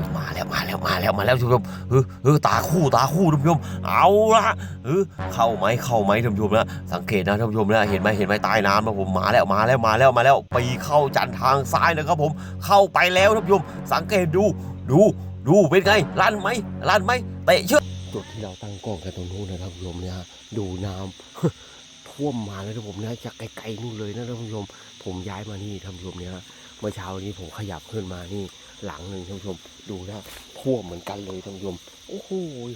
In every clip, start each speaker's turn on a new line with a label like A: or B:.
A: อมาแล้วมาแล้วมาแล้วมาแล้วท่านผู้ชมเออเออตาคู่ตาคู่ท่านผู้ชมเอาละเออเข้าไหมเข้าไหมท่านผู้ชมนะสังเกตนะท่านผู้ชมนะเห็นไหมเห็นไหมใต้น้ำนะผมมาแล้วมาแล้วมาแล้วมาแล้วไปเข้าจันทางซ้ายนะครับผมเข้าไปแล้วท่านผู้ชมสังเกตดูดูดูเป็นไงลั่นไหมลั่นไหมเตะเชือกจุดที่เราตั้งกล้องกันตรงนู้นนะครับท่านผู้ชมเนี่ยดูน้ำ ท่วมมาแล้วท่านผู้ชมนะจากไกลๆนู่นเลยนะท่านผู้ชม ผมย้ายมานี่ท่านผู้ชมเนี่ยเมื่อเช้านี้ผมขยับขึ้นมานี่หลังหนึ่งท่านผู้ชม ดูนะท่วมเหมือนกันเลยท่านผู้ชมโอ้โห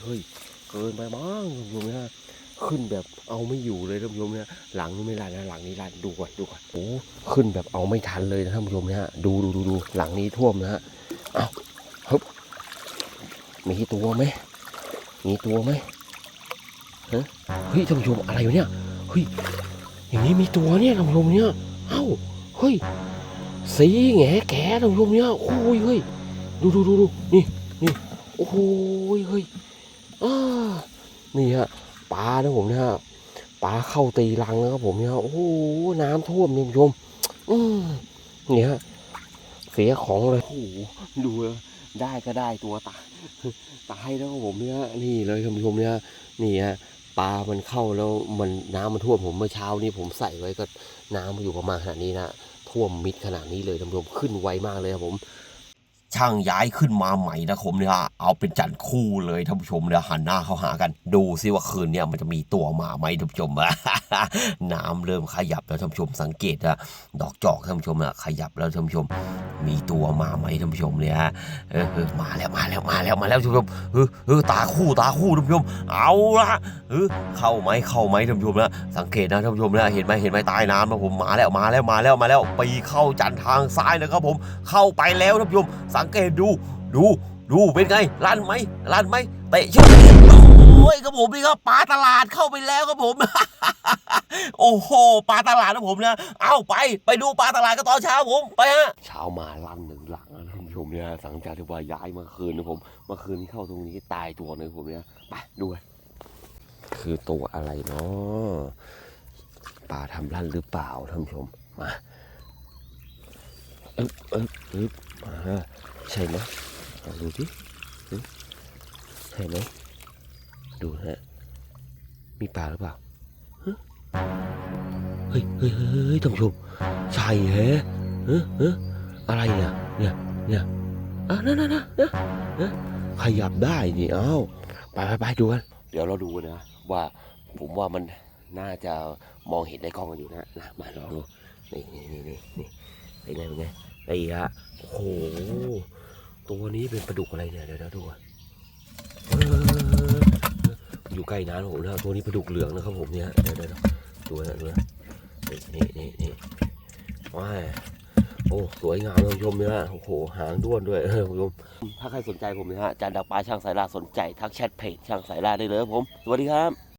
A: เฮ้ยเกินไปมั้งท่านผู้ชมนะขึ้นแบบเอาไม่อยู่เลยท่านผู้ชมเนี่ยหลังนี้ไม่รันนะหลังนี้รันดูก่อนดูก่อนโอ้ขึ้นแบบเอาไม่ทันเลยนะท่านผู้ชมเนี่ยดูดูดูดูหลังนี้ท่วมนะฮะเอาฮึบมีตัวไหมมีตัวไหมฮะเฮ้ยท่านผู้ชมอะไรอยู่เนี่ย เฮ้ยอย่างนี้มีตัวเนี่ยท่านผู้ชมเนี่ยเอ้าเฮ้ยสีแงแก่ท่านผู้ชมเนี่ยโอ้ยเฮ้ยดูดูดูดูนี่นี่โอ้โหเฮ้ยอ่านี่ฮะปลานะผมเนี่ยปลาเข้าตีรังนะครับผมเนี่ยโอ้โหน้ำท่วมท่านผู้ชมอืมนี่ฮะเสียของเลยโอ้โหดูได้ก็ได้ตัวตายตายแล้วครับผมเนี่ยนี่เลยท่านผู้ชมเนี่ยนี่ฮะ ปลามันเข้าแล้วมันน้ำมันท่วมผมเมื่อเช้านี้ผมใส่ไว้ก็น้ำมันอยู่ประมาณขนาดนี้นะท่วมมิดขนาดนี้เลยท่านผู้ชมขึ้นไวมากเลยครับผม ช่างย้ายขึ้นมาใหม่นะผมเนี่ยเอาเป็นจันคู่เลยท่านผู้ชมเนี่ยหันหน้าเข้าหากัน ดูซิว่าคืนเนี่ยมันจะมีตัวมาไหมท่านผู้ชมน้ำเริ่มขยับแล้วท่านผู้ชมสังเกตนะดอกจอกท่านผู้ชมอะขยับแล้วท่านผู้ชม มีตัวมาไหมท่านผู้ชมเนี่ยฮะเออมาแล้วมาแล้วมาแล้วมาแล้วท่านผู้ชมเออเออตาคู่ตาคู่ท่านผู้ชม เอาละเออเข้าไหมเข้าไหมท่านผู้ชมนะสังเกตนะท่านผู้ชมนะเห็นไหมเห็นไหมใต้น้ำนะผมมาแล้วมาแล้วมาแล้วมาแล้ว ปีเข้าจันทางซ้ายนะครับผมเข้าไปแล้วท่านผู้ชมสังเกตดู ดูดูเป็นไงลั่นไหมลั่นไหมเตะเชือกโอ้ยครับผมนี่ครับปลาตลาดเข้าไปแล้วครับผม โอ้โหปลาตลาดนะผมนะเอาไปไปดูปลาตลาดกันตอนเช้าผมไปฮะเช้ามาลั่นหนึ่งหลังนะท่านผู้ชมเนี่ยสังจากที่ว่าย้ายมื่อคืนนะผมมื่อคืนนี้เข้าตรงนี้ตายตัวหนึงผมเนี่ยไปดูกันคือตัวอะไรเนาะปลาทำลั่นหรือเปล่าท่านผู้ชมมา อึ๊บอึ๊บอึ๊บมาใช่ไหมดูดิใช่ไหมดูฮะ มีปลาหรือเปล่าเฮ้ยเฮ้ยเฮ้ยเฮ้ยท่านผู้ชมใช่แฮะเฮ้ยอะไรเนี่ย เนี่ย เนี่ยอะนั่นนั่นนั่นนะนะขยับได้นี่เอ้าไปไปไปดูกัน เดี๋ยวเราดูนะ ว่าผมว่ามันน่าจะมองเห็นในกล้องกันอยู่นะนะมาลองดูนี่นี่นี่นี่นี่เป็นไงเป็นไง ไอ้ฮะโอ้โหตัวนี้เป็นปลาดุกอะไรเนี่ยเดี๋ยวเดี๋ยวดูก่อนเอยู่ใกล้น้ำผมนะตัวนี้ปลาดุกเหลืองนะครับผมเนี่ยเดี๋ยวเดี๋ยวเดี๋ยวดูนะดูนะนี่นี่นี่ว้ายโอ้สวยงามท่านผู้ชมเนี่ยโอ้โหหางด้วนด้วยเออท่านผู้ชมถ้าใครสนใจผมนะฮะจานดักปลาช่างสายล่าสนใจทักแชทเพจช่างสายล่าได้เลยครับผมสวัสดีครับ